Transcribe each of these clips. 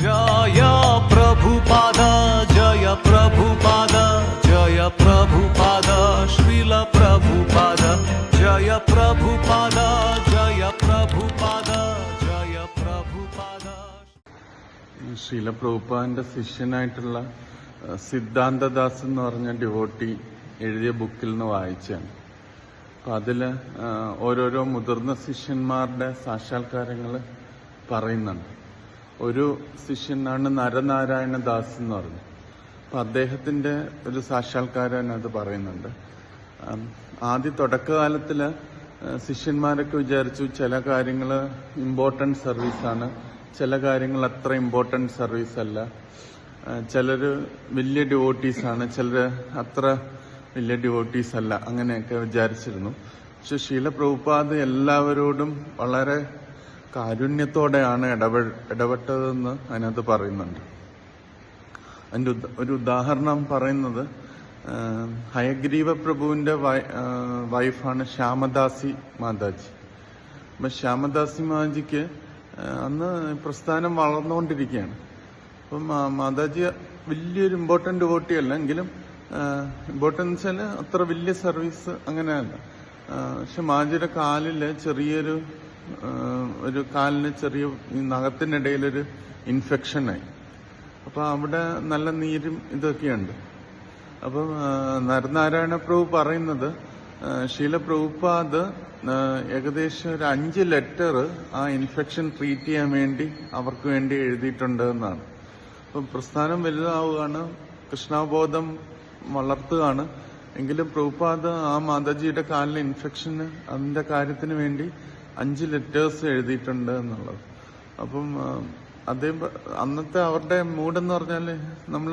ജയ ജയ ജയ ശ്രീല ജയ ജയ ജയ പ്രഭുപാദന്റെ ശിഷ്യനായിട്ടുള്ള സിദ്ധാന്തദാസ് എന്ന് പറഞ്ഞ ഡിവോട്ടി എഴുതിയ ബുക്കിൽ നിന്ന് വായിച്ചാണ് അപ്പൊ അതിൽ ഓരോരോ മുതിർന്ന ശിഷ്യന്മാരുടെ സാക്ഷാത്കാരങ്ങൾ പറയുന്നുണ്ട്. ഒരു ശിഷ്യനാണ് നരനാരായണ ദാസ് എന്ന് പറഞ്ഞു. അപ്പൊ അദ്ദേഹത്തിന്റെ ഒരു സാക്ഷാത്കാരം അത് പറയുന്നുണ്ട്. ആദ്യ തുടക്കകാലത്തിൽ ശിഷ്യന്മാരൊക്കെ വിചാരിച്ചു ചില കാര്യങ്ങൾ ഇമ്പോർട്ടന്റ് സർവീസാണ് ചില കാര്യങ്ങൾ അത്ര ഇമ്പോർട്ടന്റ് സർവീസ് അല്ല. ചിലർ വലിയ ഡിവോട്ടീസ് ആണ് ചിലര് അത്ര വലിയ ഡിവോട്ടീസ് അല്ല. അങ്ങനെയൊക്കെ വിചാരിച്ചിരുന്നു. പക്ഷെ ശീല പ്രഭുപാദ് എല്ലാവരോടും വളരെ കാരുണ്യത്തോടെയാണ് ഇടപെ ഇടപെട്ടതെന്ന് അതിനകത്ത് പറയുന്നുണ്ട്. അതിന്റെ ഒരു ഉദാഹരണം പറയുന്നത് ഹയഗ്രീവ ആ, വൈഫാണ് ശ്യാമദാസി മാതാജി. അപ്പൊ ശ്യാമദാസി മാതാജിക്ക് അന്ന് പ്രസ്ഥാനം വളർന്നുകൊണ്ടിരിക്കുകയാണ്. അപ്പം മാതാജി വലിയൊരു ഇമ്പോർട്ടന്റ് വോട്ടി അല്ല എങ്കിലും ഇമ്പോർട്ടൻസ് വെച്ചാൽ അത്ര വലിയ സർവീസ് അങ്ങനെയല്ല. പക്ഷെ മാജിയുടെ കാലിൽ ചെറിയൊരു ഒരു കാലിന് ചെറിയ നഖത്തിനിടയിലൊരു ഇൻഫെക്ഷനായി. അപ്പൊ അവിടെ നല്ല നീരും ഇതൊക്കെയുണ്ട്. അപ്പം നരനാരായണ പ്രഭു പറയുന്നത് ശീല പ്രഭുപാദ് ഏകദേശം ഒരു അഞ്ച് ലെറ്റർ ആ ഇൻഫെക്ഷൻ ട്രീറ്റ് ചെയ്യാൻ വേണ്ടി അവർക്ക് വേണ്ടി എഴുതിയിട്ടുണ്ട് എന്നാണ്. അപ്പം പ്രസ്ഥാനം വലുതാവുകയാണ് കൃഷ്ണാബോധം വളർത്തുകയാണ്. എങ്കിലും പ്രഭുപാദ് ആ മാതാജിയുടെ കാലിലെ ഇൻഫെക്ഷന് അതിന്റെ കാര്യത്തിന് വേണ്ടി അഞ്ച് ലെറ്റേഴ്സ് എഴുതിയിട്ടുണ്ട് എന്നുള്ളത്. അപ്പം അതേ അന്നത്തെ അവരുടെ മൂഡെന്ന് പറഞ്ഞാൽ നമ്മൾ നമ്മൾ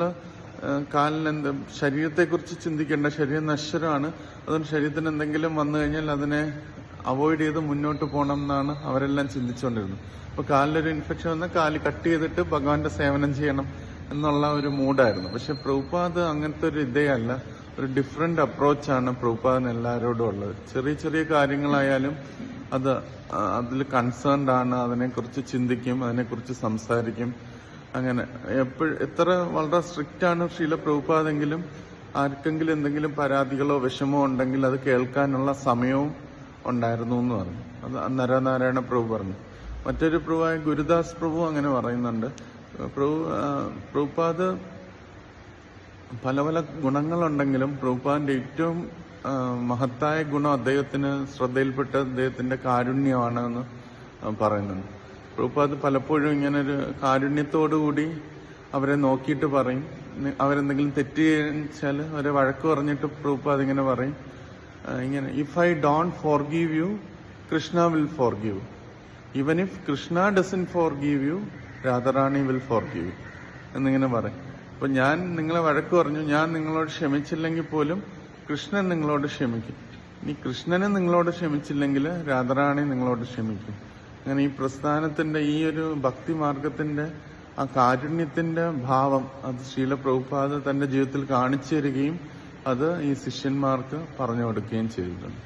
കാലിന് എന്ത് ശരീരത്തെക്കുറിച്ച് ചിന്തിക്കേണ്ട ശരീരം നശ്വരമാണ്. അതുകൊണ്ട് ശരീരത്തിന് എന്തെങ്കിലും വന്നു കഴിഞ്ഞാൽ അതിനെ അവോയ്ഡ് ചെയ്ത് മുന്നോട്ട് പോകണം എന്നാണ് അവരെല്ലാം ചിന്തിച്ചുകൊണ്ടിരുന്നത്. അപ്പൊ കാലിലൊരു ഇൻഫെക്ഷൻ വന്നാൽ കാൽ കട്ട് ചെയ്തിട്ട് ഭഗവാന്റെ സേവനം ചെയ്യണം എന്നുള്ള ഒരു മൂഡായിരുന്നു പക്ഷെ പ്രഭുപാദ് അങ്ങനത്തെ ഒരു ഇതേ അല്ല. ഒരു ഡിഫറെന്റ് അപ്രോച്ചാണ് പ്രഭുപാദിന് എല്ലാവരോടും ഉള്ളത്. ചെറിയ ചെറിയ കാര്യങ്ങളായാലും അത് അതിൽ കൺസേൺഡ് ആണ് അതിനെക്കുറിച്ച് ചിന്തിക്കും അതിനെക്കുറിച്ച് സംസാരിക്കും. അങ്ങനെ എപ്പോഴും എത്ര വളരെ സ്ട്രിക്റ്റ് ആണ് ശീല പ്രഭുപാതെങ്കിലും ആർക്കെങ്കിലും എന്തെങ്കിലും പരാതികളോ വിഷമോ ഉണ്ടെങ്കിൽ അത് കേൾക്കാനുള്ള സമയവും ഉണ്ടായിരുന്നു എന്ന് പറഞ്ഞു. അത് നരനാരായണ പ്രഭു പറഞ്ഞു. മറ്റൊരു പ്രഭുവായ ഗുരുദാസ് പ്രഭു അങ്ങനെ പറയുന്നുണ്ട്. പ്രഭു പ്രഭുപാദ് പല പല ഗുണങ്ങളുണ്ടെങ്കിലും പ്രഭുപാദിന്റെ ഏറ്റവും മഹത്തായ ഗുണം അദ്ദേഹത്തിന് ശ്രദ്ധയിൽപ്പെട്ട അദ്ദേഹത്തിന്റെ കാരുണ്യമാണ് എന്ന് പറയുന്നുണ്ട്. പ്രഭുപാദ് പലപ്പോഴും ഇങ്ങനെ ഒരു കാരുണ്യത്തോടുകൂടി അവരെ നോക്കിയിട്ട് പറയും. അവരെന്തെങ്കിലും തെറ്റ് ചെയ്ച്ചാൽ അവരെ വഴക്ക് പറഞ്ഞിട്ട് പ്രഭുപാദ് ഇങ്ങനെ പറയും. ഇങ്ങനെ if I don't forgive you Krishna will forgive even if Krishna doesn't forgive you Radharani will forgive എന്നിങ്ങനെ പറയും. അപ്പൊ ഞാൻ നിങ്ങളെ വഴക്ക് പറഞ്ഞു. ഞാൻ നിങ്ങളോട് ക്ഷമിച്ചില്ലെങ്കിൽ പോലും കൃഷ്ണൻ നിങ്ങളോട് ക്ഷമിക്കും. ഇനി കൃഷ്ണനെ നിങ്ങളോട് ക്ഷമിച്ചില്ലെങ്കിൽ രാധാറാണി നിങ്ങളോട് ക്ഷമിക്കും. അങ്ങനെ ഈ പ്രസ്ഥാനത്തിന്റെ ഈ ഒരു ഭക്തി മാർഗത്തിന്റെ ആ കാരുണ്യത്തിന്റെ ഭാവം അത് ശീല പ്രഭുപാദ് തന്റെ ജീവിതത്തിൽ കാണിച്ചു തരികയും അത് ഈ ശിഷ്യന്മാർക്ക് പറഞ്ഞു കൊടുക്കുകയും ചെയ്തിട്ടുണ്ട്.